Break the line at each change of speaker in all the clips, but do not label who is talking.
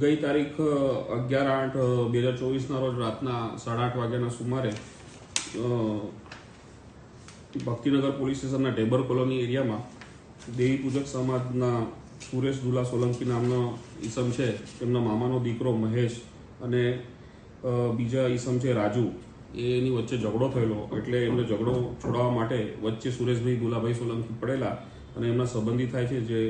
ગઈ તારીખ અગિયાર આઠ બે હજાર ચોવીસના રોજ રાતના સાડા આઠ વાગ્યાના સુમારે ભક્તિનગર પોલીસ સ્ટેશનના ટેબર કોલોની એરિયામાં દેવી પૂજક સમાજના સુરેશ દુલા સોલંકી નામનો ઈસમ છે, તેમના મામાનો દીકરો મહેશ અને બીજા ઈસમ છે રાજુ એની વચ્ચે ઝઘડો થયેલો. એટલે એમને ઝઘડો છોડાવવા માટે વચ્ચે સુરેશભાઈ દુલાભાઈ સોલંકી પડેલા અને એમના સંબંધી થાય છે જે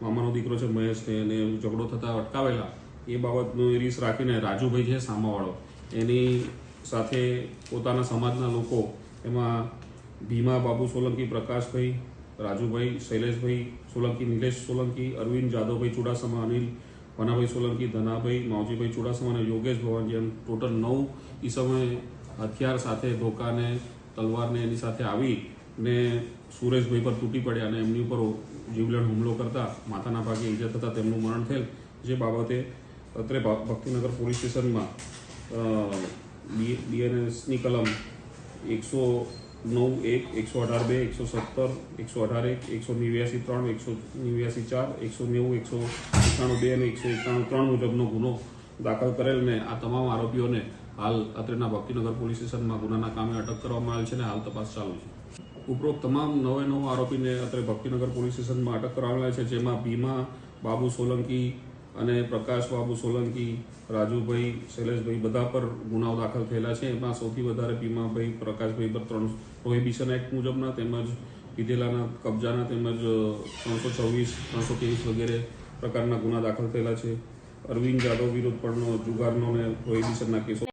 મામાનો દીકરો છે મહેશને એને ઝઘડો થતા અટકાવેલા. એ બાબતનું રીસ રાખીને રાજુભાઈ છે, સામાવાળો. એની સાથે પોતાના સમાજના લોકો, એમાં ભીમા, બાબુ સોલંકી, પ્રકાશભાઈ, રાજુભાઈ, શૈલેષભાઈ સોલંકી, નિલેશ સોલંકી, અરવિંદ જાદવભાઈ ચુડાસમા, અનિલ વનાભાઈ સોલંકી, ધનાભાઈ, માવજીભાઈ ચુડાસમા અને યોગેશ ભવાનજી. એમ ટોટલ નવ ઈસમે હથિયાર સાથે ધોકાને, તલવારને એની સાથે આવી ને સુરેશભાઈ પર તૂટી પડ્યા અને એમની ઉપર જીવલેણ હુમલો કરતા માથાના ભાગે ઈજા થતાં તેમનું મરણ થયેલ, જે બાબતે અત્રે ભક્તિનગર પોલીસ સ્ટેશનમાં બીએનએસની કલમ એકસો નવ એક, એકસો અઢાર બે, એકસો સત્તર, એકસો અઢાર એક, એકસો નેવ્યાસી ત્રણ, એકસો નેવ્યાસી ચાર, એકસો નેવું, એકસો એકાણું બે અને એકસો એકાણું ત્રણ મુજબનો ગુનો દાખલ કરેલ ને આ તમામ આરોપીઓને હાલ અત્રેના ભક્તિનગર પોલીસ સ્ટેશનમાં ગુનાના કામે અટક કરવામાં આવેલ છે અને હાલ તપાસ ચાલુ છે. ઉપરોક્ત તમામ નવે નવ આરોપીને અત્રે ભક્તિનગર પોલીસ સ્ટેશનમાં અટક કરાવેલા છે, જેમાં ભીમા, બાબુ સોલંકી અને પ્રકાશ બાબુ સોલંકી, રાજુભાઈ, શૈલેષભાઈ બધા પર ગુનાઓ દાખલ થયેલા છે. એમાં સૌથી વધારે ભીમાભાઈ, પ્રકાશભાઈ પર ત્રણ પ્રોહિબિશન એક્ટ મુજબના તેમજ પીધેલાના કબજાના તેમજ ત્રણસો છવ્વીસ, ત્રણસો ત્રેવીસ વગેરે પ્રકારના ગુના દાખલ થયેલા છે. અરવિંદ જાદવ વિરુદ્ધ પણ જુગારનો અને પ્રોહિબિશનના કેસો